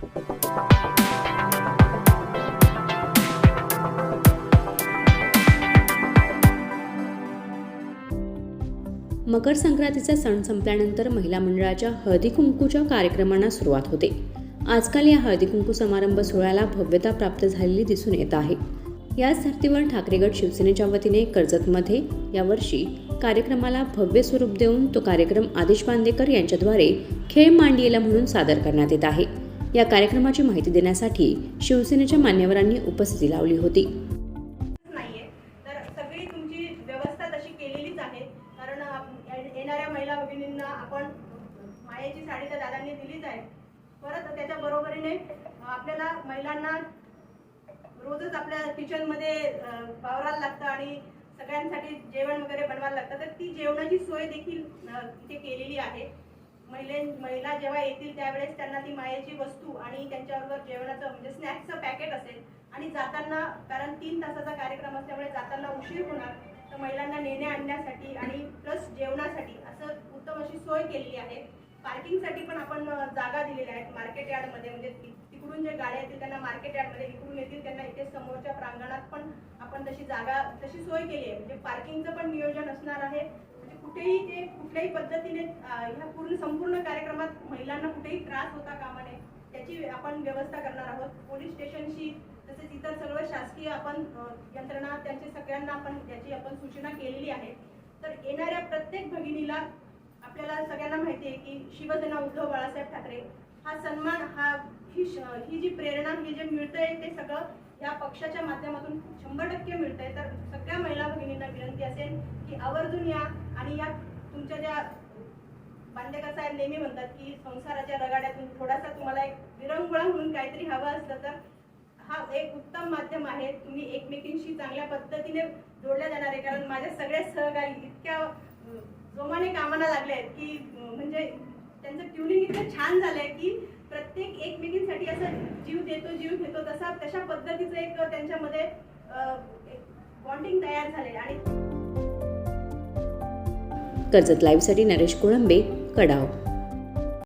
मकर संक्रांतीचा सण संपल्यानंतर महिला मंडळाच्या हळदी कुंकूच्या कार्यक्रमांना सुरुवात होते. आजकाल या हळदी कुंकू समारंभ सोहळ्याला भव्यता प्राप्त झालेली दिसून येत आहे. याच धर्तीवर ठाकरेगड शिवसेनेच्या वतीने कर्जतमध्ये यावर्षी कार्यक्रमाला भव्य स्वरूप देऊन तो कार्यक्रम आदेश बांदेकर यांच्याद्वारे खेळ मांडियेला म्हणून सादर करण्यात येत आहे. या कार्यक्रमाची माहिती देण्यासाठी शिवसेनेच्या मान्यवरांनी उपस्थिती लावली होती. नाहीये. तर सगळी तुमची व्यवस्था तशी केलेलीच आहे. कारण ये- येणाऱ्या महिला भगिनींना आपण मायेची साडी तर दादांनी दिलीच आहे. परत त्याच्या बरोबरीने आपल्याला महिलांना रोजच आपल्या किचनमध्ये अं, वावरायला लागतं आणि सगळ्यांसाठी जेवण वगैरे बनवायला लागतं. तर ती जेवणाची सोय देखील अं, इथे केलेली आहे. महिले महिला जेव्हा येतील त्यावेळेस त्यांना ती मायेची वस्तू आणि त्यांच्याबरोबर जेवणाचं म्हणजे स्नॅक्सचं पॅकेट असेल आणि जाताना कारण तीन तासाचा कार्यक्रम असल्यामुळे जाताना उशीर होणार तर महिलांना नेण्या आणण्यासाठी आणि प्लस जेवणासाठी असं उत्तम अशी सोय केलेली आहे. पार्किंगसाठी पण आपण जागा दिलेल्या आहेत मार्केट यार्डमध्ये म्हणजे तिकडून जे गाड्या येतील त्यांना मार्केट यार्डमध्ये इकडून येतील त्यांना इथे समोरच्या प्रांगणात पण आपण तशी जागा तशी सोय केली आहे. म्हणजे पार्किंगचं पण नियोजन असणार आहे. कुठेही ते कुठल्याही पद्धतीने ह्या पूर्ण संपूर्ण कार्यक्रमात महिलांना कुठेही त्रास होता कामा नये त्याची आपण व्यवस्था करणार आहोत. पोलीस स्टेशनशी तसेच इतर सर्व शासकीय आपण यंत्रणा त्यांचे सगळ्यांना आपण याची आपण सूचना केलेली आहे. तर येणाऱ्या प्रत्येक भगिनीला आपल्याला सगळ्यांना माहिती आहे की शिवसेना उद्धव बाळासाहेब ठाकरे हा सन्मान हा ही श- ही जी प्रेरणा ही जे मिळतंय ते सगळं या पक्षाच्या माध्यमातून शंभर टक्के मिळतंय. तर सगळ्या महिला भगिनींना विनंती असेल की आवर्जून या आणि या तुमच्या ज्या बांदेकर साहेब नेहमी म्हणतात की संसाराच्या रगाड्यातून थोडासा तुम्हाला एक विरंगुळा म्हणून काहीतरी हवं असलं तर हा एक उत्तम माध्यम आहे. तुम्ही एकमेकींशी चांगल्या पद्धतीने जोडल्या जाणार आहे. कारण माझ्या सगळ्या सहकारी इतक्या जोमाने कामाला लागले आहेत की म्हणजे त्यांचं ट्युनिंग इतकं छान झालंय की प्रत्येक एकमेकींसाठी असं जीव देतो जीव घेतो तसा तशा पद्धतीचं एक त्यांच्यामध्ये बॉन्डिंग तयार झाले आणि कर्जत लाईव्हसाठी नरेश कोळंबे कडाव.